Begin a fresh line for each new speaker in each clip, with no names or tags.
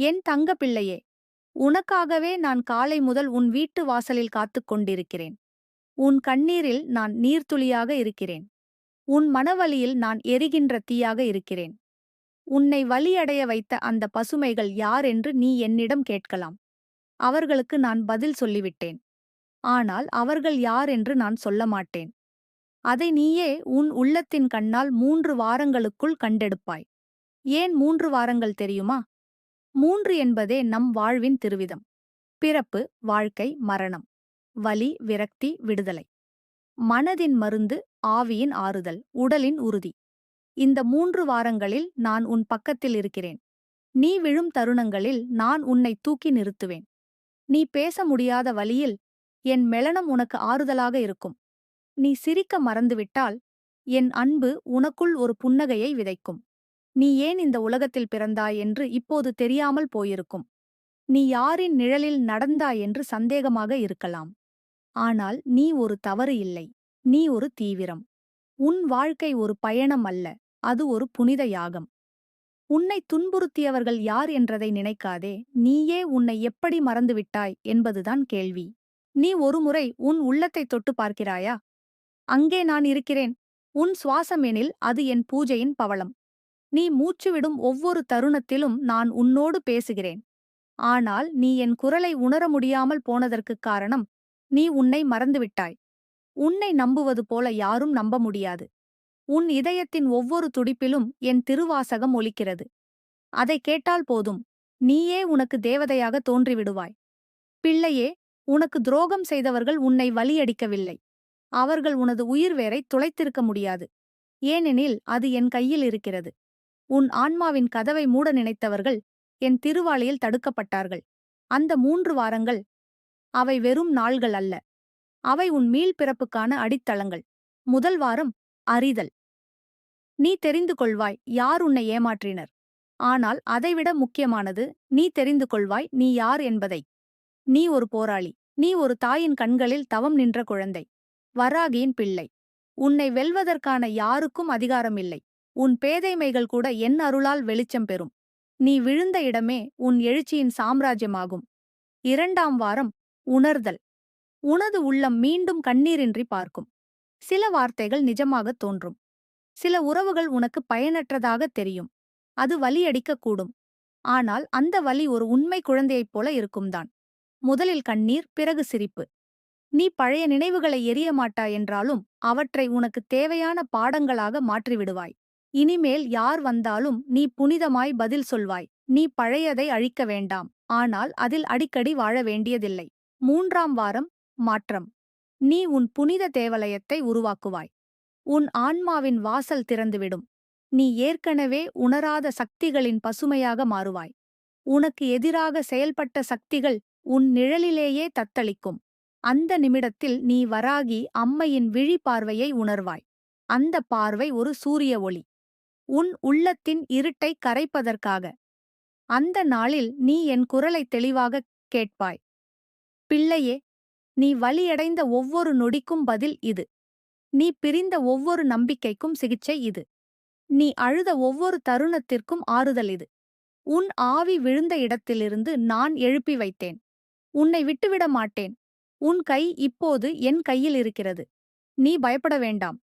என் தங்க பிள்ளையே உனக்காகவே நான் காலை முதல் உன் வீட்டு வாசலில் காத்துக் கொண்டிருக்கிறேன். உன் கண்ணீரில் நான் நீர்த்துளியாக இருக்கிறேன். உன் மனவலியில் நான் எரிகின்ற தீயாக இருக்கிறேன். உன்னை வலியடைய வைத்த அந்த பசுமைகள் யார் என்று நீ என்னிடம் கேட்கலாம். அவர்களுக்கு நான் பதில் சொல்லிவிட்டேன். ஆனால் அவர்கள் யார் என்று நான் சொல்ல மாட்டேன். அதை நீயே உன் உள்ளத்தின் கண்ணால் மூன்று வாரங்களுக்குள் கண்டெடுப்பாய். ஏன் மூன்று வாரங்கள் தெரியுமா? மூன்று என்பதே நம் வாழ்வின் திருவிதம். பிறப்பு வாழ்க்கை மரணம். வலி விரக்தி விடுதலை. மனதின் மருந்து ஆவியின் ஆறுதல் உடலின் உறுதி. இந்த மூன்று வாரங்களில் நான் உன் பக்கத்தில் இருக்கிறேன். நீ விழும் தருணங்களில் நான் உன்னை தூக்கி நிறுத்துவேன். நீ பேச முடியாத வழியில் என் மெளனம் உனக்கு ஆறுதலாக இருக்கும். நீ சிரிக்க மறந்துவிட்டால் என் அன்பு உனக்குள் ஒரு புன்னகையை விதைக்கும். நீ ஏன் இந்த உலகத்தில் பிறந்தாய் என்று இப்போது தெரியாமல் போயிருக்கும். நீ யாரின் நிழலில் நடந்தாய் என்று சந்தேகமாக இருக்கலாம். ஆனால் நீ ஒரு தவறு இல்லை. நீ ஒரு தீவிரம். உன் வாழ்க்கை ஒரு பயணம் அல்ல. அது ஒரு புனித யாகம். உன்னை துன்புறுத்தியவர்கள் யார் என்றதை நினைக்காதே. நீயே உன்னை எப்படி மறந்துவிட்டாய் என்பதுதான் கேள்வி. நீ ஒருமுறை உன் உள்ளத்தை தொட்டு பார்க்கிறாயா? அங்கே நான் இருக்கிறேன். உன் சுவாசம் எனில் அது என் பூஜையின் பவளம். நீ மூச்சுவிடும் ஒவ்வொரு தருணத்திலும் நான் உன்னோடு பேசுகிறேன். ஆனால் நீ என் குரலை உணர முடியாமல் போனதற்குக் காரணம் நீ உன்னை மறந்துவிட்டாய். உன்னை நம்புவது போல யாரும் நம்ப முடியாது. உன் இதயத்தின் ஒவ்வொரு துடிப்பிலும் என் திருவாசகம் ஒலிக்கிறது. அதை கேட்டால் போதும் நீயே உனக்கு தேவதையாக தோன்றிவிடுவாய். பிள்ளையே உனக்கு துரோகம் செய்தவர்கள் உன்னை வலியடிக்கவில்லை அவர்கள் உனது உயிர் வேரை துளைத்திருக்க முடியாது. ஏனெனில் அது என் கையில் இருக்கிறது. உன் ஆன்மாவின் கதவை மூட நினைத்தவர்கள் என் திருவாளியில் தடுக்கப்பட்டார்கள். அந்த மூன்று வாரங்கள் அவை வெறும் நாள்கள் அல்ல. அவை உன் மீள்பிறப்புக்கான அடித்தளங்கள். முதல் வாரம் அறிதல். நீ தெரிந்து கொள்வாய் யார் உன்னை ஏமாற்றினர். ஆனால் அதைவிட முக்கியமானது நீ தெரிந்து கொள்வாய் நீ யார் என்பதை. நீ ஒரு போராளி. நீ ஒரு தாயின் கண்களில் தவம் நின்ற குழந்தை. வராகியின் பிள்ளை. உன்னை வெல்வதற்கான யாருக்கும் அதிகாரமில்லை. உன் பேதைமைகள் கூட என் அருளால் வெளிச்சம் பெறும். நீ விழுந்த இடமே உன் எழுச்சியின் சாம்ராஜ்யமாகும். இரண்டாம் வாரம் உணர்தல். உனது உள்ளம் மீண்டும் கண்ணீரின்றி பார்க்கும். சில வார்த்தைகள் நிஜமாகத் தோன்றும். சில உறவுகள் உனக்கு பயனற்றதாக தெரியும். அது வலியடிக்கக்கூடும் ஆனால் அந்த வலி ஒரு உண்மை குழந்தையைப் போல இருக்கும்தான். முதலில் கண்ணீர் பிறகு சிரிப்பு. நீ பழைய நினைவுகளை எரிய மாட்டாய் என்றாலும் அவற்றை உனக்கு தேவையான பாடங்களாக மாற்றிவிடுவாய். இனிமேல் யார் வந்தாலும் நீ புனிதமாய் பதில் சொல்வாய். நீ பழையதை அழிக்க வேண்டாம். ஆனால் அதில் அடிக்கடி வாழ வேண்டியதில்லை. மூன்றாம் வாரம் மாற்றம். நீ உன் புனித தேவலயத்தை உருவாக்குவாய். உன் ஆன்மாவின் வாசல் திறந்துவிடும். நீ ஏற்கனவே உணராத சக்திகளின் பசுமையாக மாறுவாய். உனக்கு எதிராக செயல்பட்ட சக்திகள் உன் நிழலிலேயே தத்தளிக்கும். அந்த நிமிடத்தில் நீ வராகி அம்மையின் விழி பார்வையை உணர்வாய். அந்த பார்வை ஒரு சூரிய ஒளி. உன் உள்ளத்தின் இருட்டை கரைப்பதற்காக. அந்த நாளில் நீ என் குரலை தெளிவாகக் கேட்பாய். பிள்ளையே நீ வலியடைந்த ஒவ்வொரு நொடிக்கும் பதில் இது. நீ பிரிந்த ஒவ்வொரு நம்பிக்கைக்கும் சிகிச்சை இது. நீ அழுத ஒவ்வொரு தருணத்திற்கும் ஆறுதல் இது. உன் ஆவி விழுந்த இடத்திலிருந்து நான் எழுப்பி வைத்தேன். உன்னை விட்டுவிட மாட்டேன். உன் கை இப்போது என் கையில் இருக்கிறது. நீ பயப்பட வேண்டாம்.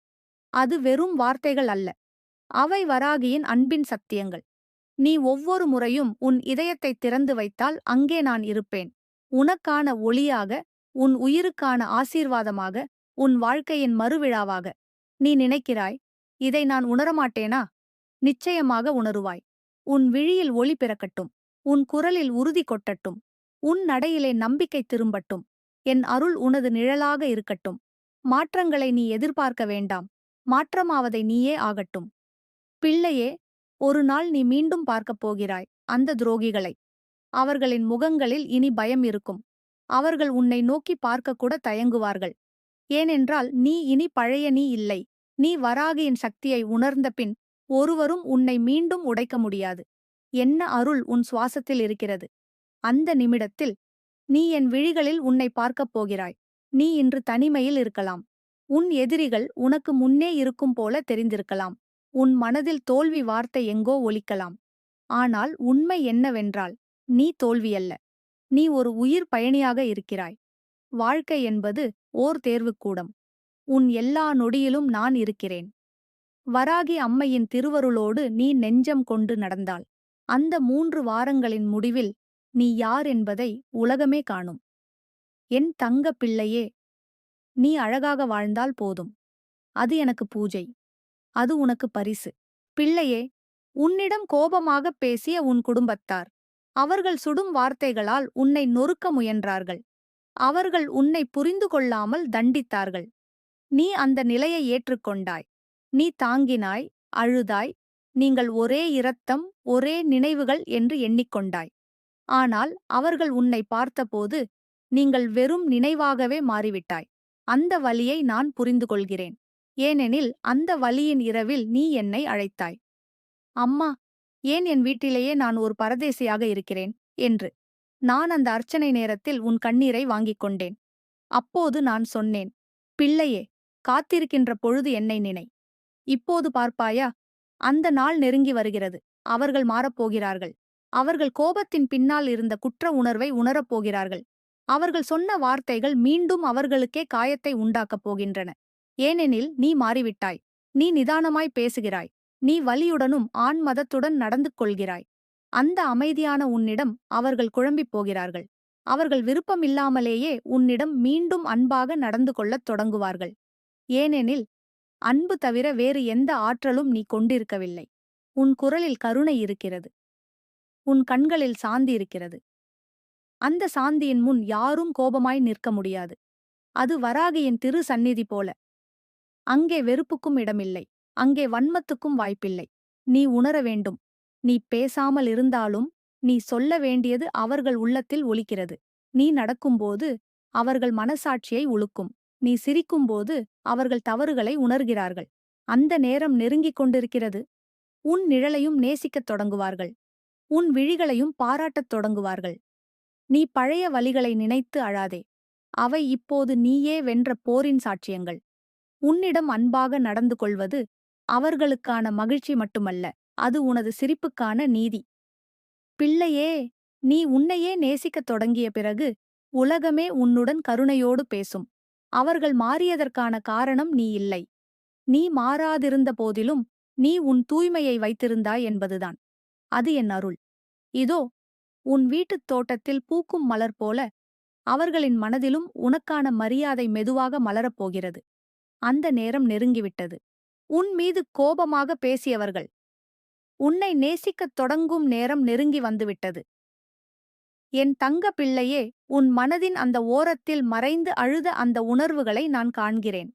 அது வெறும் வார்த்தைகள் அல்ல. அவை வராகியின் அன்பின் சத்தியங்கள். நீ ஒவ்வொரு முறையும் உன் இதயத்தை திறந்து வைத்தால் அங்கே நான் இருப்பேன். உனக்கான ஒளியாக உன் உயிருக்கான ஆசீர்வாதமாக உன் வாழ்க்கையின் மறுவிழாவாக. நீ நினைக்கிறாய் இதை நான் உணரமாட்டேனா? நிச்சயமாக உணருவாய். உன் விழியில் ஒளி பிறக்கட்டும். உன் குரலில் உறுதி கொட்டட்டும். உன் நடையிலே நம்பிக்கை திரும்பட்டும். என் அருள் உனது நிழலாக இருக்கட்டும். மாற்றங்களை நீ எதிர்பார்க்க வேண்டாம். மாற்றமாவதை நீயே ஆகட்டும். பிள்ளையே ஒரு நாள் நீ மீண்டும் பார்க்கப் போகிறாய் அந்த துரோகிகளை. அவர்களின் முகங்களில் இனி பயம் இருக்கும். அவர்கள் உன்னை நோக்கி பார்க்கக்கூட தயங்குவார்கள். ஏனென்றால் நீ இனி பழைய நீ இல்லை. நீ வராகியின் சக்தியை உணர்ந்த பின் ஒருவரும் உன்னை மீண்டும் உடைக்க முடியாது. என்ன அருள் உன் சுவாசத்தில் இருக்கிறது? அந்த நிமிடத்தில் நீ என் விழிகளில் உன்னை பார்க்கப் போகிறாய். நீ இன்று தனிமையில் இருக்கலாம். உன் எதிரிகள் உனக்கு முன்னே இருக்கும் போல தெரிந்திருக்கலாம். உன் மனதில் தோல்வி வார்த்தை எங்கோ ஒலிக்கலாம். ஆனால் உண்மை என்னவென்றால் நீ தோல்வியல்ல நீ ஒரு உயிர் பயணியாக இருக்கிறாய். வாழ்க்கை என்பது ஓர் தேர்வுக்கூடம். உன் எல்லா நொடியிலும் நான் இருக்கிறேன். வராகி அம்மையின் திருவருளோடு நீ நெஞ்சம் கொண்டு நடந்தாள். அந்த மூன்று வாரங்களின் முடிவில் நீ யார் என்பதை உலகமே காணும். என் தங்க பிள்ளையே நீ அழகாக வாழ்ந்தால் போதும். அது எனக்கு பூஜை. அது உனக்கு பரிசு. பிள்ளையே உன்னிடம் கோபமாகப் பேசிய உன் குடும்பத்தார். அவர்கள் சுடும் வார்த்தைகளால் உன்னை நொறுக்க முயன்றார்கள். அவர்கள் உன்னை புரிந்து கொள்ளாமல் தண்டித்தார்கள். நீ அந்த நிலையை ஏற்றுக்கொண்டாய். நீ தாங்கினாய் அழுதாய் நீங்கள் ஒரே இரத்தம் ஒரே நினைவுகள் என்று எண்ணிக்கொண்டாய். ஆனால் அவர்கள் உன்னை பார்த்தபோது நீங்கள் வெறும் நினைவாகவே மாறிவிட்டாய். அந்த வலியை நான் புரிந்து கொள்கிறேன் ஏனெனில் அந்த வலியின் இரவில் நீ என்னை அழைத்தாய். அம்மா ஏன் என் வீட்டிலேயே நான் ஒரு பரதேசியாக இருக்கிறேன்? என்று. நான் அந்த அர்ச்சனை நேரத்தில் உன் கண்ணீரை வாங்கிக் கொண்டேன். அப்போது நான் சொன்னேன் பிள்ளையே காத்திருக்கின்ற பொழுது என்னை நினை. இப்போது பார்ப்பாயா? அந்த நாள் நெருங்கி வருகிறது. அவர்கள் மாறப்போகிறார்கள். அவர்கள் கோபத்தின் பின்னால் இருந்த குற்ற உணர்வை உணரப் போகிறார்கள் அவர்கள் சொன்ன வார்த்தைகள் மீண்டும் அவர்களுக்கே காயத்தை உண்டாக்கப் போகின்றன. ஏனெனில் நீ மாறிவிட்டாய். நீ நிதானமாய் பேசுகிறாய். நீ வலியுடனும் ஆண் மதத்துடன் நடந்து கொள்கிறாய். அந்த அமைதியான உன்னிடம் அவர்கள் குழம்பிப் போகிறார்கள். அவர்கள் விருப்பமில்லாமலேயே உன்னிடம் மீண்டும் அன்பாக நடந்து கொள்ளத் தொடங்குவார்கள். ஏனெனில் அன்பு தவிர வேறு எந்த ஆற்றலும் நீ கொண்டிருக்கவில்லை. உன் குரலில் கருணை இருக்கிறது. உன் கண்களில் சாந்தி இருக்கிறது. அந்த சாந்தியின் முன் யாரும் கோபமாய் நிற்க முடியாது. அது வராகியின் திரு சந்நிதி போல. அங்கே வெறுப்புக்கும் இடமில்லை. அங்கே வன்மத்துக்கும் வாய்ப்பில்லை. நீ உணர வேண்டும். நீ பேசாமல் இருந்தாலும் நீ சொல்ல வேண்டியது அவர்கள் உள்ளத்தில் ஒலிக்கிறது. நீ நடக்கும்போது அவர்கள் மனசாட்சியை உழுக்கும் நீ சிரிக்கும்போது அவர்கள் தவறுகளை உணர்கிறார்கள். அந்த நேரம் நெருங்கிக் கொண்டிருக்கிறது. உன் நிழலையும் நேசிக்கத் தொடங்குவார்கள். உன் விழிகளையும் பாராட்டத் தொடங்குவார்கள். நீ பழைய வலிகளை நினைத்து அழாதே. அவை இப்போது நீயே வென்ற போரின் சாட்சியங்கள். உன்னிடம் அன்பாக நடந்து கொள்வது அவர்களுக்கான மகிழ்ச்சி மட்டுமல்ல அது உனது சிரிப்புக்கான நீதி. பிள்ளையே நீ உன்னையே நேசிக்கத் தொடங்கிய பிறகு உலகமே உன்னுடன் கருணையோடு பேசும். அவர்கள் மாறியதற்கான காரணம் நீ இல்லை. நீ மாறாதிருந்த போதிலும் நீ உன் தூய்மையை வைத்திருந்தாய் என்பதுதான். அது என் அருள். இதோ உன் வீட்டுத் தோட்டத்தில் பூக்கும் மலர் போல அவர்களின் மனதிலும் உனக்கான மரியாதை மெதுவாக மலரப்போகிறது அந்த நேரம் நெருங்கிவிட்டது. உன் மீது கோபமாக பேசியவர்கள் உன்னை நேசிக்கத் தொடங்கும் நேரம் நெருங்கி வந்துவிட்டது. என் தங்க பிள்ளையே உன் மனதின் அந்த ஓரத்தில் மறைந்து அழுத அந்த உணர்வுகளை நான் காண்கிறேன்.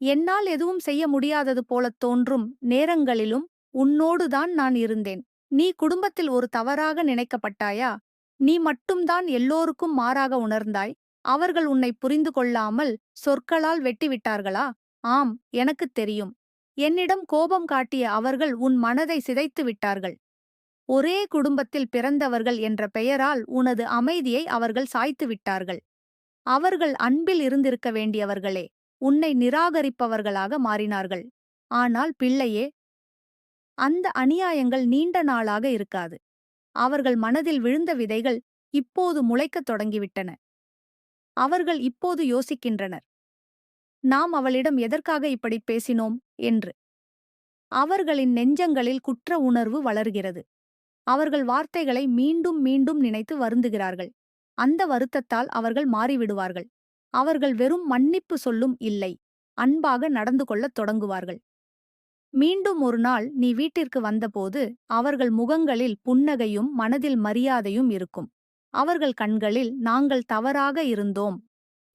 என்னால் எதுவும் செய்ய முடியாதது போலத் தோன்றும் நேரங்களிலும் உன்னோடுதான் நான் இருந்தேன். நீ குடும்பத்தில் ஒரு தவறாக நினைக்கப்பட்டாயா? நீ மட்டும்தான் எல்லோருக்கும் மாறாக உணர்ந்தாய்? அவர்கள் உன்னை புரிந்து கொள்ளாமல் சொற்களால் வெட்டிவிட்டார்களா? ஆம் எனக்குத் தெரியும். என்னிடம் கோபம் காட்டிய அவர்கள் உன் மனதை சிதைத்து விட்டார்கள். ஒரே குடும்பத்தில் பிறந்தவர்கள் என்ற பெயரால் உனது அமைதியை அவர்கள் சாய்த்து விட்டார்கள். அவர்கள் அன்பில் இருந்திருக்க வேண்டியவர்களே உன்னை நிராகரிப்பவர்களாக மாறினார்கள். ஆனால் பிள்ளையே அந்த அநியாயங்கள் நீண்ட நாளாக இருக்காது. அவர்கள் மனதில் விழுந்த விதைகள் இப்போது முளைக்கத் தொடங்கிவிட்டன. அவர்கள் இப்போது யோசிக்கின்றனர். நாம் அவளிடம் எதற்காக இப்படி பேசினோம்? என்று. அவர்களின் நெஞ்சங்களில் குற்ற உணர்வு வளர்கிறது. அவர்கள் வார்த்தைகளை மீண்டும் மீண்டும் நினைத்து வருந்துகிறார்கள். அந்த வருத்தத்தால் அவர்கள் மாறிவிடுவார்கள். அவர்கள் வெறும் மன்னிப்பு சொல்லும் இல்லை. அன்பாக நடந்து கொள்ளத் தொடங்குவார்கள். மீண்டும் ஒரு நாள் நீ வீட்டிற்கு வந்தபோது அவர்கள் முகங்களில் புன்னகையும் மனதில் மரியாதையும் இருக்கும். அவர்கள் கண்களில் நாங்கள் தவறாக இருந்தோம்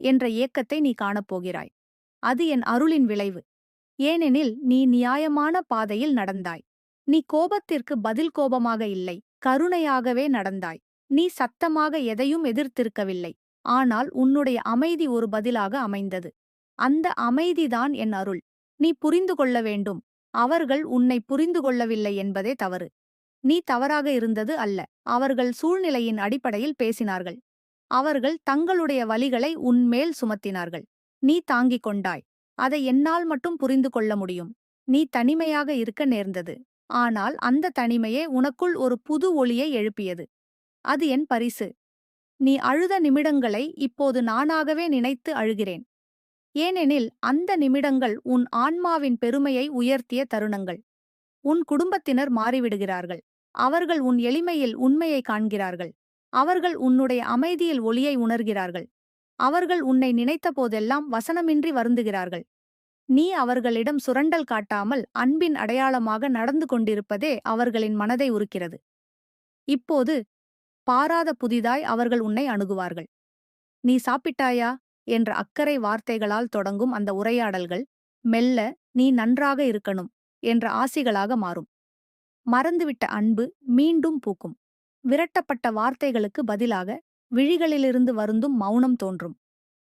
என்ற ஏக்கத்தை நீ காணப்போகிறாய். அது என் அருளின் விளைவு. ஏனெனில் நீ நியாயமான பாதையில் நடந்தாய். நீ கோபத்திற்கு பதில் கோபமாக இல்லை கருணையாகவே நடந்தாய். நீ சத்தமாக எதையும் எதிர்த்திருக்கவில்லை. ஆனால் உன்னுடைய அமைதி ஒரு பதிலாக அமைந்தது. அந்த அமைதிதான் என் அருள். நீ புரிந்து கொள்ள வேண்டும். அவர்கள் உன்னை புரிந்து கொள்ளவில்லை என்பதே தவறு. நீ தவறாக இருந்தது அல்ல. அவர்கள் சூழ்நிலையின் அடிப்படையில் பேசினார்கள். அவர்கள் தங்களுடைய வலிகளை உன்மேல் சுமத்தினார்கள். நீ தாங்கிக் கொண்டாய். அதை என்னால் மட்டும் புரிந்து கொள்ள முடியும். நீ தனிமையாக இருக்க நேர்ந்தது. ஆனால் அந்த தனிமையே உனக்குள் ஒரு புது ஒளியை எழுப்பியது. அது என் பரிசு. நீ அழுத நிமிடங்களை இப்போது நானாகவே நினைத்து அழுகிறேன். ஏனெனில் அந்த நிமிடங்கள் உன் ஆன்மாவின் பெருமையை உயர்த்திய தருணங்கள். உன் குடும்பத்தினர் மாறிவிடுகிறார்கள். அவர்கள் உன் எளிமையில் உண்மையை காண்கிறார்கள். அவர்கள் உன்னுடைய அமைதியில் ஒளியை உணர்கிறார்கள். அவர்கள் உன்னை நினைத்த போதெல்லாம் வசனமின்றி வருந்துகிறார்கள். நீ அவர்களிடம் சுரண்டல் காட்டாமல் அன்பின் அடையாளமாக நடந்து கொண்டிருப்பதே அவர்களின் மனதை உருக்கிறது. இப்போது பாராத புதிதாய் அவர்கள் உன்னை அணுகுவார்கள். நீ சாப்பிட்டாயா? என்ற அக்கறை வார்த்தைகளால் தொடங்கும் அந்த உரையாடல்கள் மெல்ல நீ நன்றாக இருக்கணும் என்ற ஆசிகளாக மாறும். மறந்துவிட்ட அன்பு மீண்டும் பூக்கும். விரட்டப்பட்ட வார்த்தைகளுக்கு பதிலாக விழிகளிலிருந்து வருந்தும் மௌனம் தோன்றும்.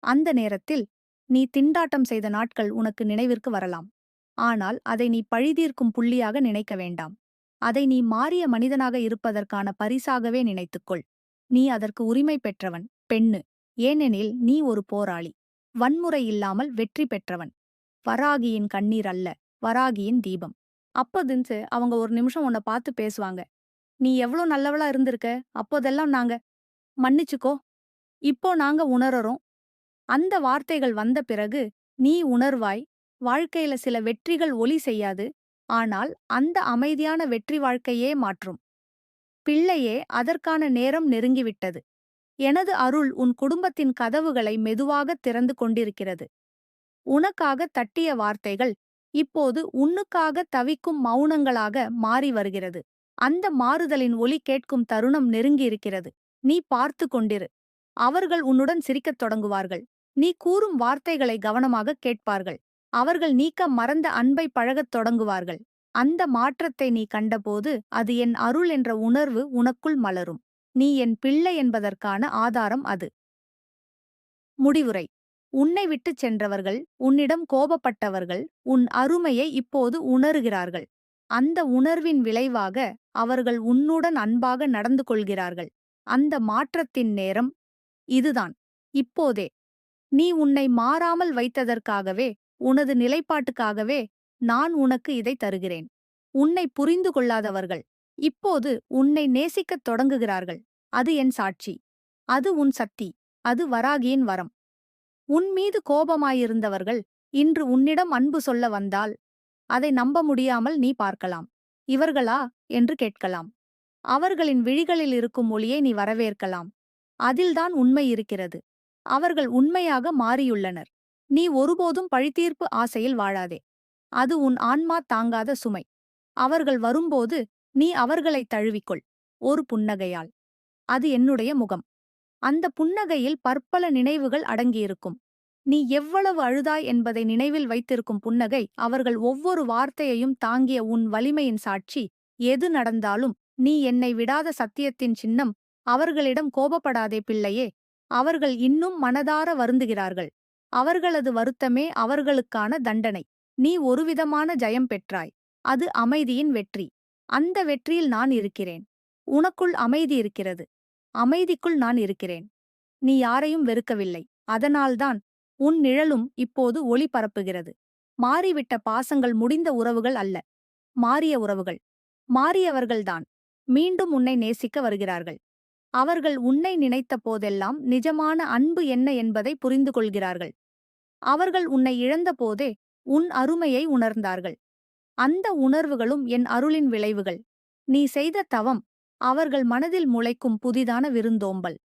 அந்த நேரத்தில் நீ திண்டாட்டம் செய்த நாட்கள் உனக்கு நினைவிற்கு வரலாம். ஆனால் அதை நீ பழிதீர்க்கும் புள்ளியாக நினைக்க வேண்டாம். அதை நீ மாறிய மனிதனாக இருப்பதற்கான பரிசாகவே நினைத்துக்கொள். நீ அதற்கு உரிமை பெற்றவன் பெண்ணு. ஏனெனில் நீ ஒரு போராளி. வன்முறை இல்லாமல் வெற்றி பெற்றவன். வராகியின் கண்ணீர் அல்ல வராகியின் தீபம். அப்போதுந்து அவங்க ஒரு நிமிஷம் உன்னை பார்த்து பேசுவாங்க. நீ எவ்வளோ நல்லவளா இருந்திருக்க? அப்போதெல்லாம் நாங்க மன்னிச்சுக்கோ. இப்போ நாங்க உணரறோம். அந்த வார்த்தைகள் வந்த பிறகு நீ உணர்வாய். வாழ்க்கையில சில வெற்றிகள் ஒலி செய்யாது. ஆனால் அந்த அமைதியான வெற்றி வாழ்க்கையே மாற்றும். பிள்ளையே அதற்கான நேரம் நெருங்கிவிட்டது. எனது அருள் உன் குடும்பத்தின் கதவுகளை மெதுவாக திறந்து கொண்டிருக்கிறது. உனக்காக தட்டிய வார்த்தைகள் இப்போது உன்னுக்காக தவிக்கும் மௌனங்களாக மாறி வருகிறது. அந்த மாறுதலின் ஒலி கேட்கும் தருணம் நெருங்கியிருக்கிறது நீ பார்த்து கொண்டிரு. அவர்கள் உன்னுடன் சிரிக்கத் தொடங்குவார்கள். நீ கூறும் வார்த்தைகளை கவனமாக கேட்பார்கள். அவர்கள் நீக்க மறந்த அன்பை பழகத் தொடங்குவார்கள். அந்த மாற்றத்தை நீ கண்டபோது அது என் அருள் என்ற உணர்வு உனக்குள் மலரும். நீ என் பிள்ளை என்பதற்கான ஆதாரம் அது. முடிவுரை. உன்னை விட்டுச் சென்றவர்கள் உன்னிடம் கோபப்பட்டவர்கள் உன் அருமையை இப்போது உணருகிறார்கள். அந்த உணர்வின் விளைவாக அவர்கள் உன்னுடன் அன்பாக நடந்து கொள்கிறார்கள். அந்த மாற்றத்தின் நேரம் இதுதான். இப்போதே நீ உன்னை மாறாமல் வைத்ததற்காகவே உனது நிலைப்பாட்டுக்காகவே நான் உனக்கு இதை தருகிறேன். உன்னை புரிந்து கொள்ளாதவர்கள் இப்போது உன்னை நேசிக்கத் தொடங்குகிறார்கள். அது என் சாட்சி. அது உன் சக்தி. அது வராகியின் வரம். உன் மீது கோபமாயிருந்தவர்கள் இன்று உன்னிடம் அன்பு சொல்ல வந்தால் அதை நம்ப முடியாமல் நீ பார்க்கலாம். இவர்களா? என்று கேட்கலாம். அவர்களின் விழிகளில் இருக்கும் மொழியை நீ வரவேற்கலாம். அதில்தான் உண்மை இருக்கிறது. அவர்கள் உண்மையாக மாறியுள்ளனர். நீ ஒருபோதும் பழித்தீர்ப்பு ஆசையில் வாழாதே. அது உன் ஆன்மா தாங்காத சுமை. அவர்கள் வரும்போது நீ அவர்களை தழுவிக்கொள். ஒரு புன்னகையால். அது என்னுடைய முகம். அந்த புன்னகையில் பற்பல நினைவுகள் அடங்கியிருக்கும். நீ எவ்வளவு அழுதாய் என்பதை நினைவில் வைத்திருக்கும் புன்னகை அவர்கள் ஒவ்வொரு வார்த்தையையும் தாங்கிய உன் வலிமையின் சாட்சி. எது நடந்தாலும் நீ என்னை விடாத சத்தியத்தின் சின்னம். அவர்களிடம் கோபப்படாதே பிள்ளையே. அவர்கள் இன்னும் மனதார வருந்துகிறார்கள். அவர்களது வருத்தமே அவர்களுக்கான தண்டனை. நீ ஒருவிதமான ஜயம் பெற்றாய். அது அமைதியின் வெற்றி. அந்த வெற்றியில் நான் இருக்கிறேன். உனக்குள் அமைதி இருக்கிறது. அமைதிக்குள் நான் இருக்கிறேன். நீ யாரையும் வெறுக்கவில்லை. அதனால்தான் உன் நிழலும் இப்போது ஒளி பரப்புகிறது. மாறிவிட்ட பாசங்கள் முடிந்த உறவுகள் அல்ல. மாறிய உறவுகள். மாறியவர்கள்தான். மீண்டும் உன்னை நேசிக்க வருகிறார்கள். அவர்கள் உன்னை நினைத்த போதெல்லாம் நிஜமான அன்பு என்ன என்பதை புரிந்து கொள்கிறார்கள் அவர்கள் உன்னை இழந்தபோதே உன் அருமையை உணர்ந்தார்கள். அந்த உணர்வுகளும் என் அருளின் விளைவுகள். நீ செய்த தவம் அவர்கள் மனதில் முளைக்கும் புதிதான விருந்தோம்பல்.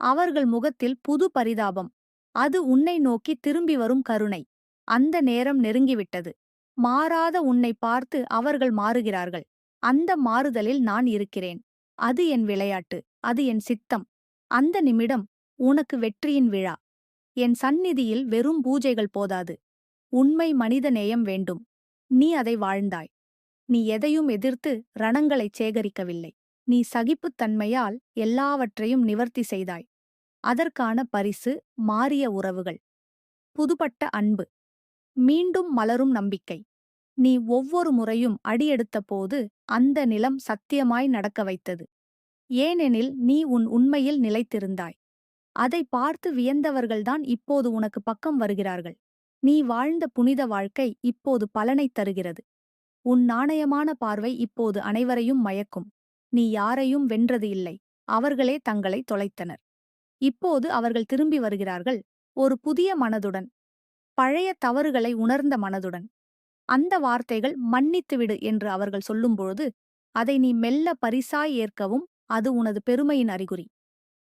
அவர்கள் முகத்தில் புது பரிதாபம். அது உன்னை நோக்கி திரும்பி வரும் கருணை. அந்த நேரம் நெருங்கிவிட்டது. மாறாத உன்னை பார்த்து அவர்கள் மாறுகிறார்கள். அந்த மாறுதலில் நான் இருக்கிறேன். அது என் விளையாட்டு. அது என் சித்தம். அந்த நிமிடம் உனக்கு வெற்றியின் விழா. என் சந்நிதியில் வெறும் பூஜைகள் போதாது. உண்மை மனித நேயம் வேண்டும். நீ அதை வாழ்ந்தாய். நீ எதையும் எதிர்த்து ரணங்களைச் சேகரிக்கவில்லை. நீ சகிப்புத்தன்மையால் எல்லாவற்றையும் நிவர்த்தி செய்தாய். அதற்கான பரிசு மாறிய உறவுகள். புதுப்பட்ட அன்பு. மீண்டும் மலரும் நம்பிக்கை. நீ ஒவ்வொரு முறையும் அடியெடுத்தபோது அந்த நிலம் சத்தியமாய் நடக்க வைத்தது. ஏனெனில் நீ உன் உண்மையில் நிலைத்திருந்தாய். அதை பார்த்து வியந்தவர்கள்தான் இப்போது உனக்கு பக்கம் வருகிறார்கள். நீ வாழ்ந்த புனித வாழ்க்கை இப்போது பலனைத் தருகிறது. உன் நாணயமான பார்வை இப்போது அனைவரையும் மயக்கும். நீ யாரையும் வென்றது இல்லை. அவர்களே தங்களை தொலைத்தனர். இப்போது அவர்கள் திரும்பி வருகிறார்கள். ஒரு புதிய மனதுடன் பழைய தவறுகளை உணர்ந்த மனதுடன். அந்த வார்த்தைகள் மன்னித்துவிடு என்று அவர்கள் சொல்லும்பொழுது அதை நீ மெல்ல பரிசாய் ஏற்கவும் அது உனது பெருமையின் அறிகுறி.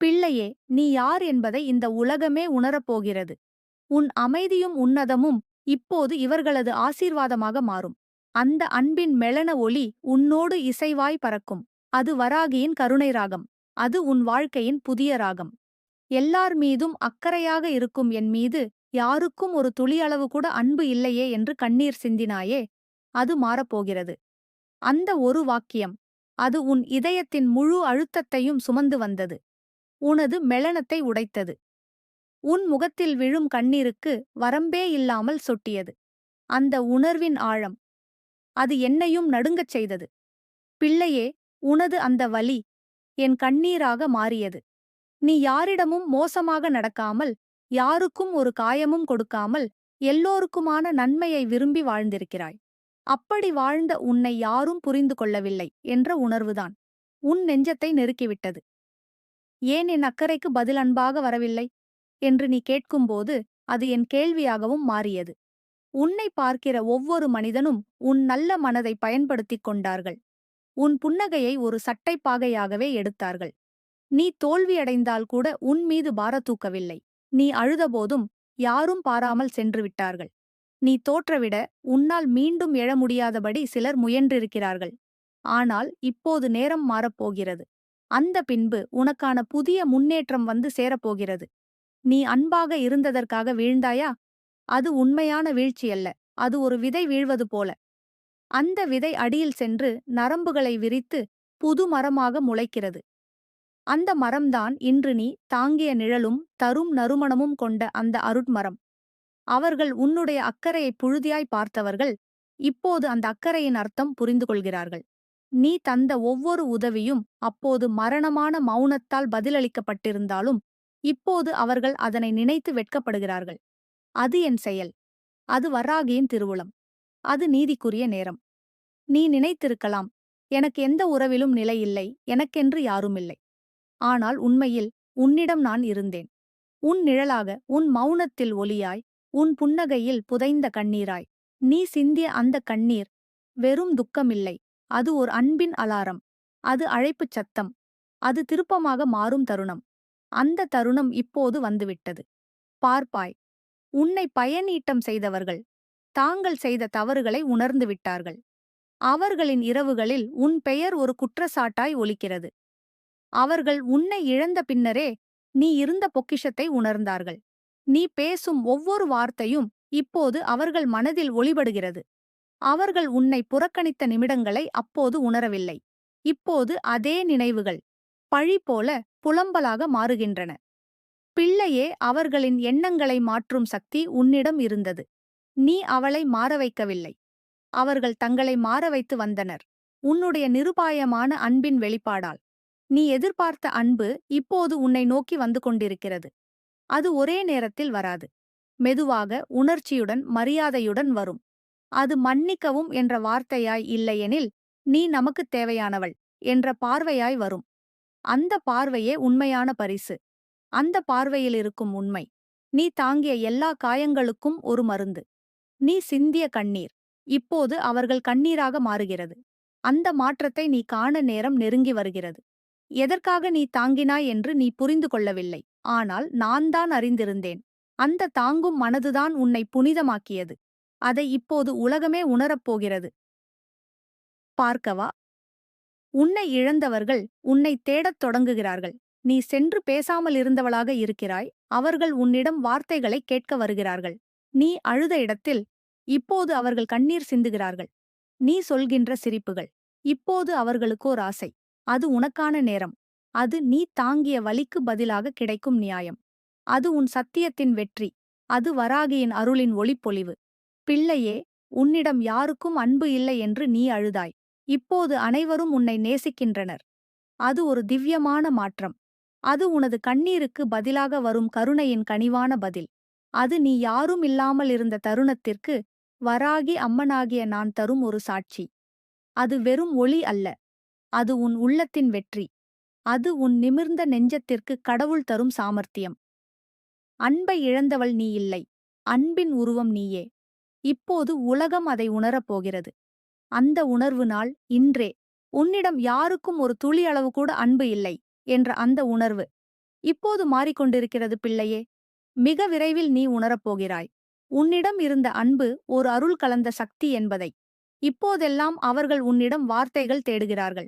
பிள்ளையே நீ யார் என்பதை இந்த உலகமே உணரப்போகிறது உன் அமைதியும் உன்னதமும் இப்போது இவர்களது ஆசீர்வாதமாக மாறும். அந்த அன்பின் மெலன ஒளி உன்னோடு இசைவாய் பறக்கும். அது வராகியின் கருணை ராகம். அது உன் வாழ்க்கையின் புதிய ராகம். எல்லார் மீதும் அக்கறையாக இருக்கும் என் மீது யாருக்கும் ஒரு துளியளவு கூட அன்பு இல்லையே என்று கண்ணீர் சிந்தினாயே அது மாறப்போகிறது. அந்த ஒரு வாக்கியம் அது உன் இதயத்தின் முழு அழுத்தத்தையும் சுமந்து வந்தது. உனது மெளனத்தை உடைத்தது. உன் முகத்தில் விழும் கண்ணீருக்கு வரம்பே இல்லாமல் சொட்டியது. அந்த உணர்வின் ஆழம் அது என்னையும் நடுங்கச் செய்தது. பிள்ளையே உனது அந்த வலி என் கண்ணீராக மாறியது. நீ யாரிடமும் மோசமாக நடக்காமல் யாருக்கும் ஒரு காயமும் கொடுக்காமல் எல்லோருக்குமான நன்மையை விரும்பி வாழ்ந்திருக்கிறாய். அப்படி வாழ்ந்த உன்னை யாரும் புரிந்து கொள்ளவில்லை என்ற உணர்வுதான் உன் நெஞ்சத்தை நெருக்கிவிட்டது. ஏன் என் அக்கறைக்கு பதில் அன்பாக வரவில்லை? என்று நீ கேட்கும்போது அது என் கேள்வியாகவும் மாறியது. உன்னை பார்க்கிற ஒவ்வொரு மனிதனும் உன் நல்ல மனதை பயன்படுத்திக் கொண்டார்கள். உன் புன்னகையை ஒரு சட்டைப்பாகையாகவே எடுத்தார்கள். நீ தோல்வியடைந்தால் கூட உன் மீது பாரத்தூக்கவில்லை நீ அழுதபோதும் யாரும் பாராமல் சென்று விட்டார்கள். நீ தோற்றவிட உன்னால் மீண்டும் எழ முடியாதபடி சிலர் முயன்றிருக்கிறார்கள். ஆனால் இப்போது நேரம் மாறப்போகிறது. அந்த பின்பு உனக்கான புதிய முன்னேற்றம் வந்து சேரப்போகிறது. நீ அன்பாக இருந்ததற்காக வீழ்ந்தாயா? அது உண்மையான வீழ்ச்சியல்ல. அது ஒரு விதை வீழ்வது போல. அந்த விதை அடியில் சென்று நரம்புகளை விரித்து புது மரமாக முளைக்கிறது. அந்த மரம்தான் இன்று நீ தாங்கிய நிழலும் தரும் நறுமணமும் கொண்ட அந்த அருட்மரம். அவர்கள் உன்னுடைய அக்கறையை புழுதியாய் பார்த்தவர்கள் இப்போது அந்த அக்கறையின் அர்த்தம் புரிந்து கொள்கிறார்கள் நீ தந்த ஒவ்வொரு உதவியும் அப்போது மரணமான மௌனத்தால் பதிலளிக்கப்பட்டிருந்தாலும் இப்போது அவர்கள் அதனை நினைத்து வெட்கப்படுகிறார்கள். அது என் செயல். அது வராகியின் திருவுளம். அது நீதிக்குரிய நேரம். நீ நினைத்திருக்கலாம் எனக்கு எந்த உறவிலும் நிலையில்லை எனக்கென்று யாருமில்லை ஆனால் உண்மையில் உன்னிடம் நான் இருந்தேன். உன் நிழலாக உன் மௌனத்தில் ஒலியாய் உன் புன்னகையில் புதைந்த கண்ணீராய். நீ சிந்திய அந்த கண்ணீர் வெறும் துக்கமில்லை அது ஒரு அன்பின் அலாரம். அது அழைப்புச் சத்தம். அது திருப்பமாக மாறும் தருணம். அந்த தருணம் இப்போது வந்துவிட்டது. பார்ப்பாய் உன்னை பயனீட்டம் செய்தவர்கள் தாங்கள் செய்த தவறுகளை உணர்ந்து விட்டார்கள். அவர்களின் இரவுகளில் உன் பெயர் ஒரு குற்றச்சாட்டாய் ஒலிக்கிறது. அவர்கள் உன்னை இழந்த பின்னரே நீ இருந்த பொக்கிஷத்தை உணர்ந்தார்கள். நீ பேசும் ஒவ்வொரு வார்த்தையும் இப்போது அவர்கள் மனதில் ஒளிபடுகிறது. அவர்கள் உன்னை புறக்கணித்த நிமிடங்களை அப்போது உணரவில்லை. இப்போது அதே நினைவுகள் பழி போல புலம்பலாக மாறுகின்றன. பிள்ளையே அவர்களின் எண்ணங்களை மாற்றும் சக்தி உன்னிடம் இருந்தது. நீ அவளை மாற வைக்கவில்லை அவர்கள் தங்களை மாற வைத்து வந்தனர். உன்னுடைய நிருபாயமான அன்பின் வெளிப்பாடால். நீ எதிர்பார்த்த அன்பு இப்போது உன்னை நோக்கி வந்து கொண்டிருக்கிறது. அது ஒரே நேரத்தில் வராது. மெதுவாக உணர்ச்சியுடன் மரியாதையுடன் வரும். அது மன்னிக்கவும் என்ற வார்த்தையாய் இல்லையெனில் நீ நமக்குத் தேவையானவள் என்ற பார்வையாய் வரும். அந்த பார்வையே உண்மையான பரிசு. அந்த பார்வையில் இருக்கும் உண்மை. நீ தாங்கிய எல்லா காயங்களுக்கும் ஒரு மருந்து. நீ சிந்திய கண்ணீர். இப்போது அவர்கள் கண்ணீராக மாறுகிறது. அந்த மாற்றத்தை நீ காண நேரம் நெருங்கி வருகிறது. எதற்காக நீ தாங்கினாய் என்று நீ புரிந்து கொள்ளவில்லை. ஆனால் நான் தான் அறிந்திருந்தேன். அந்த தாங்கும் மனதுதான் உன்னை புனிதமாக்கியது. அதை இப்போது உலகமே உணரப்போகிறது பார்க்கவா? உன்னை இழந்தவர்கள் உன்னை தேடத் தொடங்குகிறார்கள். நீ சென்று பேசாமல் இருந்தவளாக இருக்கிறாய். அவர்கள் உன்னிடம் வார்த்தைகளை கேட்க வருகிறார்கள். நீ அழுத இடத்தில் இப்போது அவர்கள் கண்ணீர் சிந்துகிறார்கள். நீ சொல்கின்ற சிரிப்புகள் இப்போது அவர்களுக்கோர் ஆசை. அது உனக்கான நேரம். அது நீ தாங்கிய வலிக்கு பதிலாக கிடைக்கும் நியாயம். அது உன் சத்தியத்தின் வெற்றி. அது வராகியின் அருளின் ஒளிப்பொலிவு பிள்ளையே உன்னிடம் யாருக்கும் அன்பு இல்லை என்று நீ அழுதாய். இப்போது அனைவரும் உன்னை நேசிக்கின்றனர். அது ஒரு திவ்யமான மாற்றம். அது உனது கண்ணீருக்கு பதிலாக வரும் கருணையின் கனிவான பதில். அது நீ யாரும் இல்லாமல் இருந்த தருணத்திற்கு வராகி அம்மனாகிய நான் தரும் ஒரு சாட்சி. அது வெறும் ஒளி அல்ல. அது உன் உள்ளத்தின் வெற்றி. அது உன் நிமிர்ந்த நெஞ்சத்திற்கு கடவுள் தரும் சாமர்த்தியம். அன்பை இழந்தவள் நீ இல்லை. அன்பின் உருவம் நீயே. இப்போது உலகம் அதை உணரப் போகிறது. அந்த உணர்வு நாள் இன்றே. உன்னிடம் யாருக்கும் ஒரு துளி அளவு கூட அன்பு இல்லை. என்ற அந்த உணர்வு. இப்போது மாறிக்கொண்டிருக்கிறது பிள்ளையே. மிக விரைவில் நீ உணரப்போகிறாய் உன்னிடம் இருந்த அன்பு ஒரு அருள் கலந்த சக்தி என்பதை. இப்போதெல்லாம் அவர்கள் உன்னிடம் வார்த்தைகள் தேடுகிறார்கள்.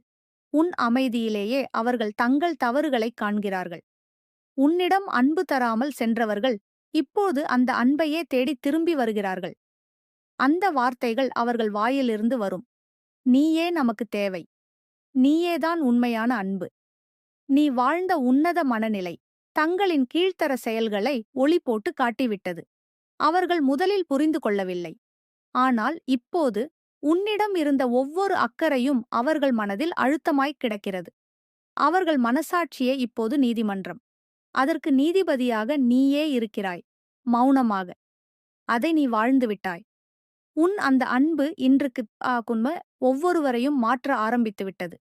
உன் அமைதியிலேயே அவர்கள் தங்கள் தவறுகளைக் காண்கிறார்கள். உன்னிடம் அன்பு தராமல் சென்றவர்கள் இப்போது அந்த அன்பையே தேடித் திரும்பி வருகிறார்கள். அந்த வார்த்தைகள் அவர்கள் வாயிலிருந்து வரும். நீயே நமக்கு தேவை. நீயேதான் உண்மையான அன்பு. நீ வாழ்ந்த உன்னத மனநிலை. தங்களின் கீழ்த்தர செயல்களை ஒளி போட்டு காட்டிவிட்டது. அவர்கள் முதலில் புரிந்து கொள்ளவில்லை. ஆனால் இப்போது உன்னிடம் இருந்த ஒவ்வொரு அக்கறையும் அவர்கள் மனதில் அழுத்தமாய்க் கிடக்கிறது. அவர்கள் மனசாட்சியே இப்போது நீதிமன்றம். அதற்கு நீதிபதியாக நீயே இருக்கிறாய். மௌனமாக. அதை நீ வாழ்ந்துவிட்டாய் உன் அந்த அன்பு இன்றுக்கு ஆகுன்ம ஒவ்வொருவரையும் மாற்ற ஆரம்பித்து விட்டது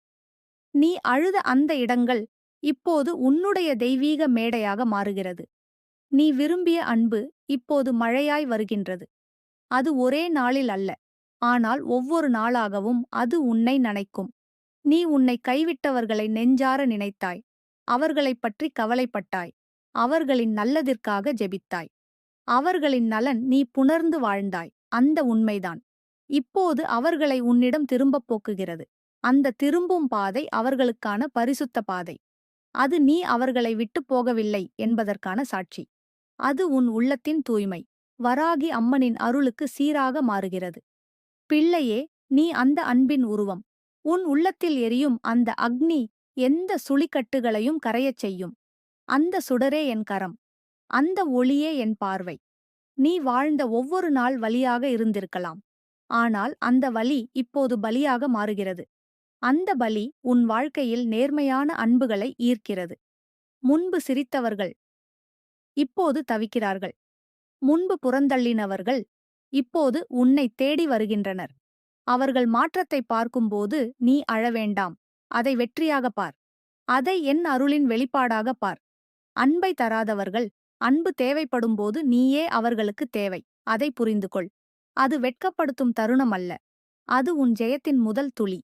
நீ அழுத அந்த இடங்கள் இப்போது உன்னுடைய தெய்வீக மேடையாக மாறுகிறது. நீ விரும்பிய அன்பு இப்போது மழையாய் வருகின்றது. அது ஒரே நாளில் அல்ல ஆனால் ஒவ்வொரு நாளாகவும் அது உன்னை நனைக்கும். நீ உன்னை கைவிட்டவர்களை நெஞ்சார நினைத்தாய் அவர்களைப் பற்றி கவலைப்பட்டாய் அவர்களின் நல்லதிற்காக ஜெபித்தாய். அவர்களின் நலன் நீ புணர்ந்து வாழ்ந்தாய் அந்த உண்மைதான். இப்போது அவர்களை உன்னிடம் திரும்பப் போக்குகிறது. அந்த திரும்பும் பாதை அவர்களுக்கான பரிசுத்த பாதை. அது நீ அவர்களை விட்டுப் போகவில்லை என்பதற்கான சாட்சி. அது உன் உள்ளத்தின் தூய்மை. வராகி அம்மனின் அருளுக்கு சீராக மாறுகிறது. பிள்ளையே நீ அந்த அன்பின் உருவம். உன் உள்ளத்தில் எரியும் அந்த அக்னி எந்த சுழிக்கட்டுகளையும் கரையச் செய்யும். அந்த சுடரே என் கரம். அந்த ஒளியே என் பார்வை. நீ வாழ்ந்த ஒவ்வொரு நாள் வலியாக இருந்திருக்கலாம். ஆனால் அந்த வலி இப்போது பலியாக மாறுகிறது. அந்த பலி உன் வாழ்க்கையில் நேர்மையான அன்புகளை ஈர்க்கிறது. முன்பு சிரித்தவர்கள் இப்போது தவிக்கிறார்கள். முன்பு புறந்தள்ளினவர்கள் இப்போது உன்னை தேடி வருகின்றனர். அவர்கள் மாற்றத்தை பார்க்கும்போது நீ அழவேண்டாம் அதை வெற்றியாக பார். அதை என் அருளின் வெளிப்பாடாக பார். அன்பை தராதவர்கள் அன்பு தேவைப்படும்போது நீயே அவர்களுக்கு தேவை. அதை புரிந்து கொள் அது வெட்கப்படுத்தும் தருணம் அல்ல. அது உன் ஜெயத்தின் முதல் துளி.